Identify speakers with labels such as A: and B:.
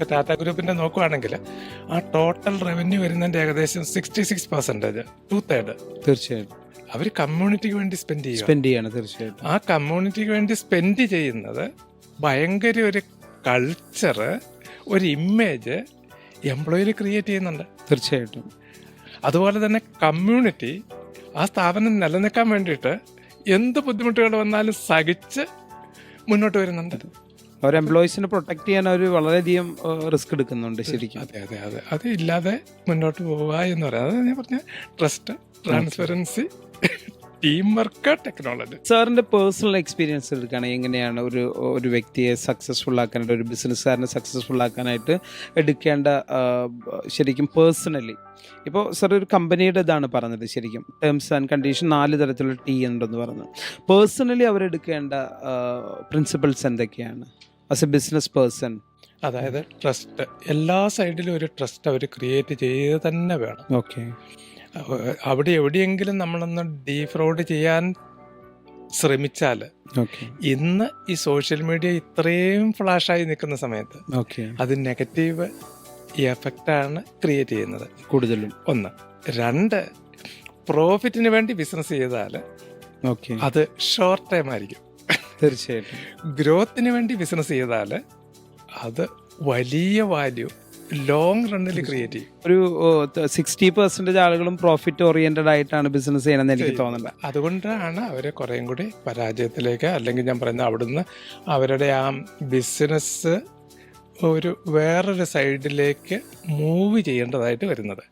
A: ഇപ്പൊ ടാറ്റ ഗ്രൂപ്പിന്റെ നോക്കുവാണെങ്കിൽ ആ ടോട്ടൽ റവന്യൂ വരുന്നതിന്റെ ഏകദേശം sixty six percentage two third
B: തീർച്ചയായിട്ടും.
A: അവർ കമ്മ്യൂണിറ്റിക്ക് വേണ്ടി സ്പെൻഡ് ചെയ്യും
B: സ്പെൻഡ് ചെയ്യാണ് തീർച്ചയായിട്ടും.
A: ആ കമ്മ്യൂണിറ്റിക്ക് വേണ്ടി സ്പെൻഡ് ചെയ്യുന്നത് ഭയങ്കര ഒരു കൾച്ചർ ഒരു ഇമേജ് എംപ്ലോയിൽ ക്രിയേറ്റ് ചെയ്യുന്നുണ്ട്.
B: തീർച്ചയായിട്ടും.
A: അതുപോലെ തന്നെ കമ്മ്യൂണിറ്റി ആ സ്ഥാപനം നിലനിൽക്കാൻ വേണ്ടിയിട്ട് എന്ത് ബുദ്ധിമുട്ടുകൾ വന്നാലും സഹിച്ച് മുന്നോട്ട് വരുന്നുണ്ട്.
B: അവർ എംപ്ലോയീസിനെ പ്രൊട്ടക്ട് ചെയ്യാൻ അവർ വളരെയധികം റിസ്ക് എടുക്കുന്നുണ്ട് ശരിക്കും.
A: അതെ അതെ അതെ. അത് ഇല്ലാതെ മുന്നോട്ട് പോവുക എന്ന് പറയാം. അത് ഞാൻ പറഞ്ഞ trust transparency team work technology
B: സാറിന്റെ പേഴ്സണൽ എക്സ്പീരിയൻസ് എടുക്കുകയാണെങ്കിൽ എങ്ങനെയാണ് ഒരു ഒരു വ്യക്തിയെ സക്സസ്ഫുൾ ആക്കാനായിട്ട് ഒരു ബിസിനസ്സുകാരനെ സക്സസ്ഫുൾ ആക്കാനായിട്ട് എടുക്കേണ്ട ശരിക്കും പേഴ്സണലി ഇപ്പോൾ സാർ ഒരു കമ്പനിയുടെ ഇതാണ് പറഞ്ഞത് ശരിക്കും. ടേംസ് ആൻഡ് കണ്ടീഷൻ നാല് തരത്തിലുള്ള ടീ ഉണ്ടെന്ന് പറഞ്ഞു. പേഴ്സണലി അവരെടുക്കേണ്ട പ്രിൻസിപ്പിൾസ് എന്തൊക്കെയാണ്? ആസ് എ ബിസിനസ് പേഴ്സൺ
A: അതായത് ട്രസ്റ്റ് എല്ലാ സൈഡിലും ഒരു ട്രസ്റ്റ് അവർ ക്രിയേറ്റ് ചെയ്ത് തന്നെ വേണം.
B: ഓക്കെ
A: അവിടെ എവിടെയെങ്കിലും നമ്മളൊന്ന് ഡീഫ്രോഡ് ചെയ്യാൻ ശ്രമിച്ചാൽ ഇന്ന് ഈ സോഷ്യൽ മീഡിയ ഇത്രയും ഫ്ലാഷായി നിൽക്കുന്ന സമയത്ത് അത് നെഗറ്റീവ് എഫക്റ്റാണ് ക്രിയേറ്റ് ചെയ്യുന്നത്.
B: കൂടുതലും.
A: ഒന്ന്. രണ്ട് പ്രോഫിറ്റിന് വേണ്ടി ബിസിനസ് ചെയ്താൽ
B: ഓക്കെ
A: അത് ഷോർട്ട് ടൈം ആയിരിക്കും.
B: തീർച്ചയായിട്ടും.
A: ഗ്രോത്തിന് വേണ്ടി ബിസിനസ് ചെയ്താൽ അത് വലിയ വാല്യൂ ലോങ് റണ്ണിൽ ക്രിയേറ്റ് ചെയ്യും.
B: ഒരു സിക്സ്റ്റി പെർസെന്റേജ് ആളുകളും പ്രോഫിറ്റ് ഓറിയന്റഡ് ആയിട്ടാണ് ബിസിനസ് ചെയ്യണമെന്ന് എനിക്ക് തോന്നുന്നത്
A: അതുകൊണ്ടാണ് അവരെ കുറേം കൂടി പരാജയത്തിലേക്ക് അല്ലെങ്കിൽ ഞാൻ പറയുന്ന അവിടുന്ന് അവരുടെ ആ ബിസിനസ് ഒരു വേറൊരു സൈഡിലേക്ക് മൂവ് ചെയ്യേണ്ടതായിട്ട് വരുന്നത്.